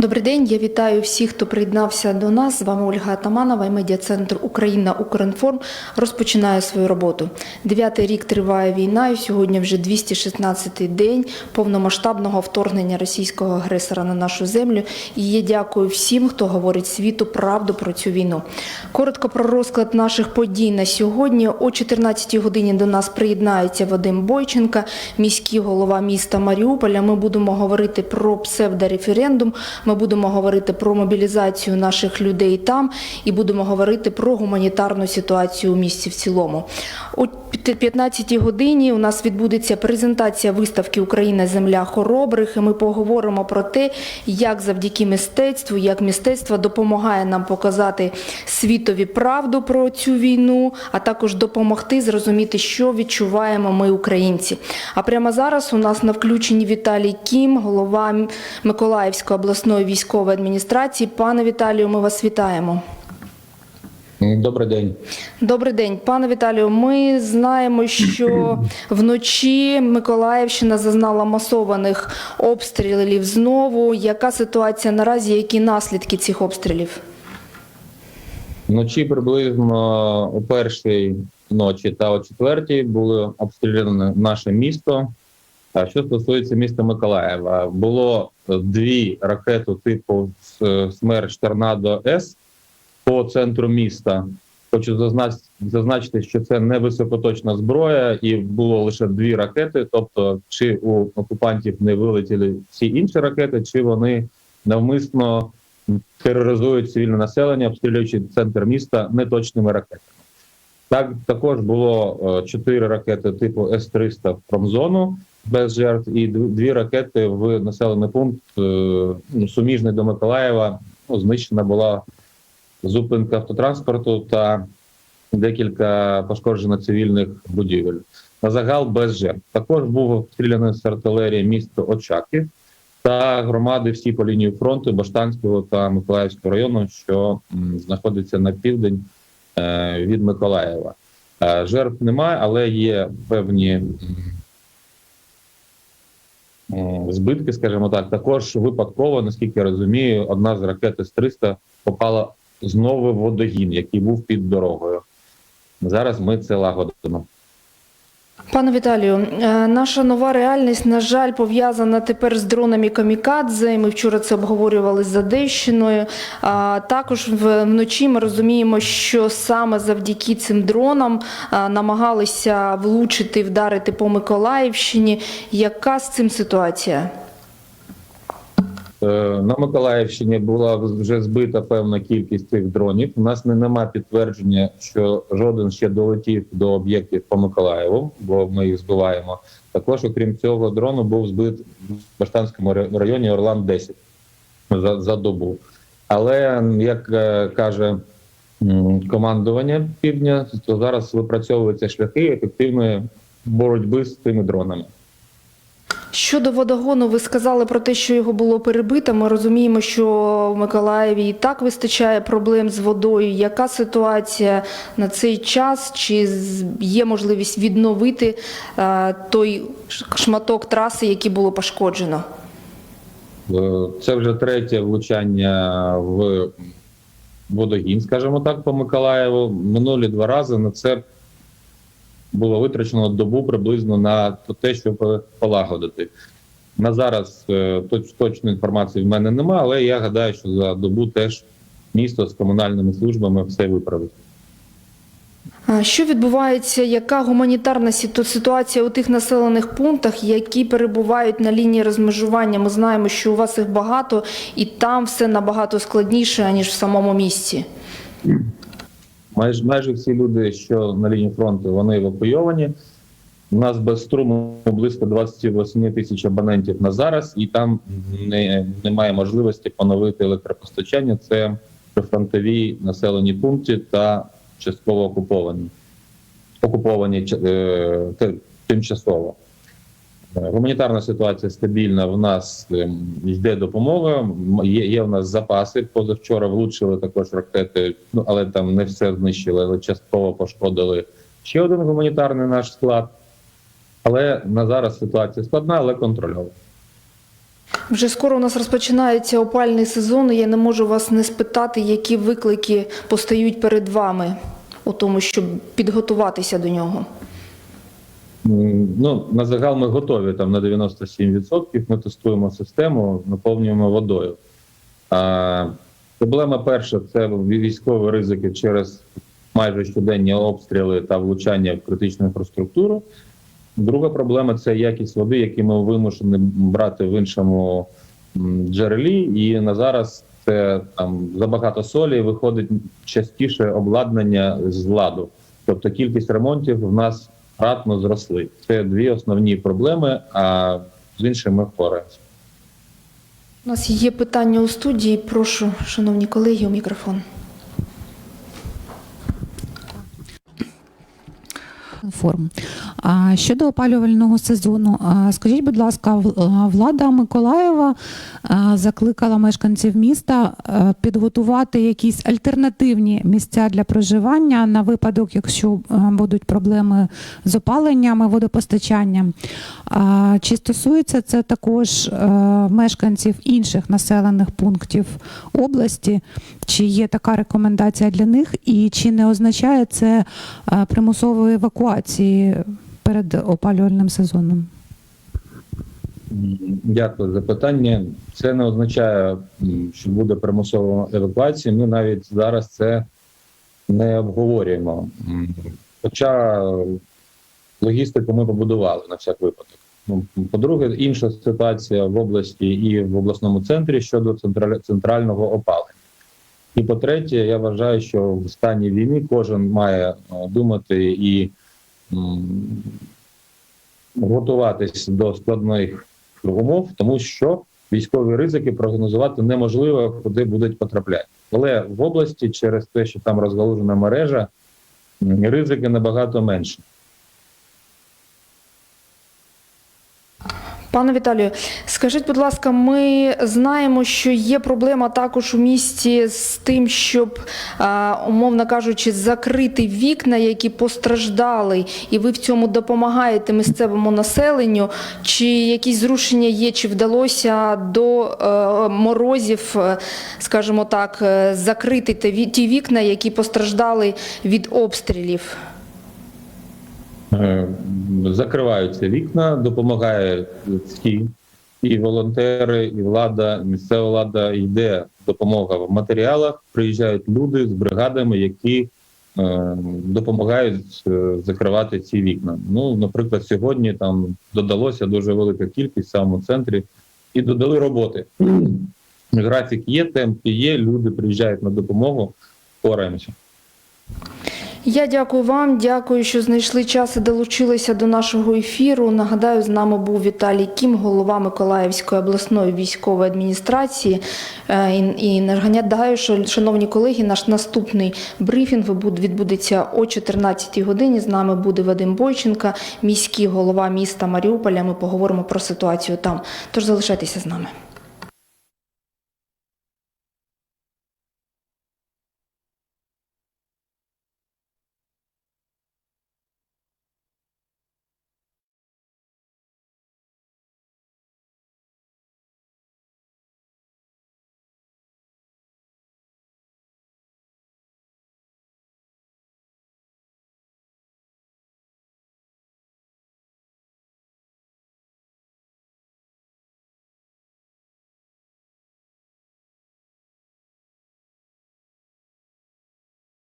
Добрий день. Я вітаю всіх, хто приєднався до нас. З вами Ольга Атаманова і медіа-центр Україна Укрінформ розпочинає свою роботу. Дев'ятий рік триває війна, і сьогодні вже 216-й день повномасштабного вторгнення російського агресора на нашу землю. І я дякую всім, хто говорить світу правду про цю війну. Коротко про розклад наших подій на сьогодні. О 14-й годині до нас приєднається Вадим Бойченка, міський голова міста Маріуполя. Ми будемо говорити про псевдореферендум. Ми будемо говорити про мобілізацію наших людей там і будемо говорити про гуманітарну ситуацію у місті в цілому. О 15-й годині у нас відбудеться презентація виставки Україна земля хоробрих. І ми поговоримо про те, як завдяки мистецтву, як мистецтво допомагає нам показати світові правду про цю війну, а також допомогти зрозуміти, що відчуваємо ми, українці. А прямо зараз у нас на включенні Віталій Кім, голова Миколаївської обласної військової адміністрації. Пане Віталію, ми вас вітаємо. Добрий день. Добрий день, пане Віталію. Ми знаємо, що вночі Миколаївщина зазнала масованих обстрілів знову. Яка ситуація наразі? Які наслідки цих обстрілів? Вночі приблизно о першій ночі та о четвертій було обстріляне наше місто. А що стосується міста Миколаєва, було дві ракети типу Смерч Торнадо С по центру міста. Хочу зазнач- зазначити, що це не високоточна зброя, і було лише дві ракети. Тобто, чи у окупантів не вилетіли всі інші ракети, чи вони навмисно тероризують цивільне населення, обстрілюючи центр міста неточними ракетами. Так також було е, чотири ракети типу С-300 в промзону без жертв, і дві ракети в населений пункт е, ну, суміжний до Миколаєва. Ну, знищена була зупинка автотранспорту та декілька пошкоджено цивільних будівель. На загал без жертв. Також був обстріляний з артилерії місто Очаків та громади всі по лінії фронту Баштанського та Миколаївського району, що знаходиться на південь е, від Миколаєва. Е, Жертв немає, але є певні збитки, скажімо так. Також випадково, наскільки я розумію, одна з ракет С-300 попала знову в водогін, який був під дорогою. Зараз ми це лагодимо. Пане Віталію, е, наша нова реальність, на жаль, пов'язана тепер з дронами камікадзе. Ми вчора це обговорювали з Одещиною. А також вночі ми розуміємо, що саме завдяки цим дронам намагалися влучити, вдарити по Миколаївщині. Яка з цим ситуація? Е, На Миколаївщині була вже збита певна кількість цих дронів. У нас не нема підтвердження, що жоден ще долетів до об'єктів по Миколаєву, бо ми їх збиваємо. Також, окрім цього, дрону був збит в Баштанському районі Орлан 10 за, за добу. Але як е, каже командування півдня, то зараз випрацьовуються шляхи ефективної боротьби з цими дронами. Щодо водогону, ви сказали про те, що його було перебито. Ми розуміємо, що в Миколаєві і так вистачає проблем з водою. Яка ситуація на цей час? Чи є можливість відновити е, той шматок траси, який було пошкоджено? Е, Це вже третє влучання в водогін, скажімо так, по Миколаєву. Минулі два рази на це було витрачено добу приблизно на те, щоб полагодити. На зараз е, точ- точної інформації в мене немає, але я гадаю, що за добу теж місто з комунальними службами все виправить. Що відбувається? Яка гуманітарна ситуація у тих населених пунктах, які перебувають на лінії розмежування? Ми знаємо, що у вас їх багато, і там все набагато складніше аніж в самому місті. Майже майже всі люди, що на лінії фронту, вони евакуйовані. У нас без струму близько 28 тисяч абонентів на зараз, і там не, немає можливості поновити електропостачання. Це прифронтові населені пункти та частково окуповані, окуповані е, тимчасово. Е, Гуманітарна ситуація стабільна. В нас ем, йде допомога. Є, є в нас запаси. Позавчора влучили також ракети, ну але там не все знищили, але частково пошкодили ще один гуманітарний наш склад. Але на зараз ситуація складна, але контрольована. Вже скоро у нас розпочинається опальний сезон, і я не можу вас не спитати, які виклики постають перед вами у тому, щоб підготуватися до нього. Ну, на загал ми готові там на 97%. Ми тестуємо систему, наповнюємо водою. А, проблема перша це військові ризики через майже щоденні обстріли та влучання в критичну інфраструктуру. Друга проблема це якість води, яку ми вимушені брати в іншому джерелі. І на зараз це там забагато солі виходить частіше обладнання з ладу. Тобто кількість ремонтів в нас кратно зросли. Це дві основні проблеми, а з іншими ми впораємося. У нас є питання у студії. Прошу, шановні колеги, у мікрофон. Форм. Щодо опалювального сезону, скажіть, будь ласка, влада Миколаєва закликала мешканців міста підготувати якісь альтернативні місця для проживання на випадок, якщо будуть проблеми з опаленням і водопостачанням. Чи стосується це також мешканців інших населених пунктів області? Чи є така рекомендація для них, і чи не означає це примусової евакуації перед опалювальним сезоном? Дякую за питання. Це не означає, що буде примусова евакуація. Ми навіть зараз це не обговорюємо. Хоча логістику ми побудували на всяк випадок. Ну, По-друге, інша ситуація в області і в обласному центрі щодо центрального опалення. І по-третє, я вважаю, що в стані війни кожен має е, думати і готуватись до складних умов, тому що військові ризики прогнозувати неможливо, куди будуть потрапляти. Але в області, через те, що там розгалужена мережа, ризики набагато менші. Пане Віталію, скажіть, будь ласка, ми знаємо, що є проблема також у місті з тим, щоб, умовно кажучи, закрити вікна, які постраждали, і ви в цьому допомагаєте місцевому населенню. Чи якісь зрушення є, чи вдалося до е, морозів, е, скажімо так, е, закрити ті вікна, які постраждали від обстрілів? Закриваються вікна, допомагає всі, і волонтери, і влада, місцева влада йде допомога в матеріалах. Приїжджають люди з бригадами, які е, допомагають е, закривати ці вікна. Ну, наприклад, сьогодні там додалося дуже велика кількість в самому центрі і додали роботи. Графік є, темп є, люди приїжджають на допомогу, пораємося. Я дякую вам, дякую, що знайшли час і долучилися до нашого ефіру. Нагадаю, з нами був Віталій Кім, голова Миколаївської обласної військової адміністрації. Е, І, нагадаю, що, шановні колеги, наш наступний брифінг відбудеться о 14 годині. З нами буде Вадим Бойченка, міський голова міста Маріуполя. Ми поговоримо про ситуацію там. Тож залишайтеся з нами.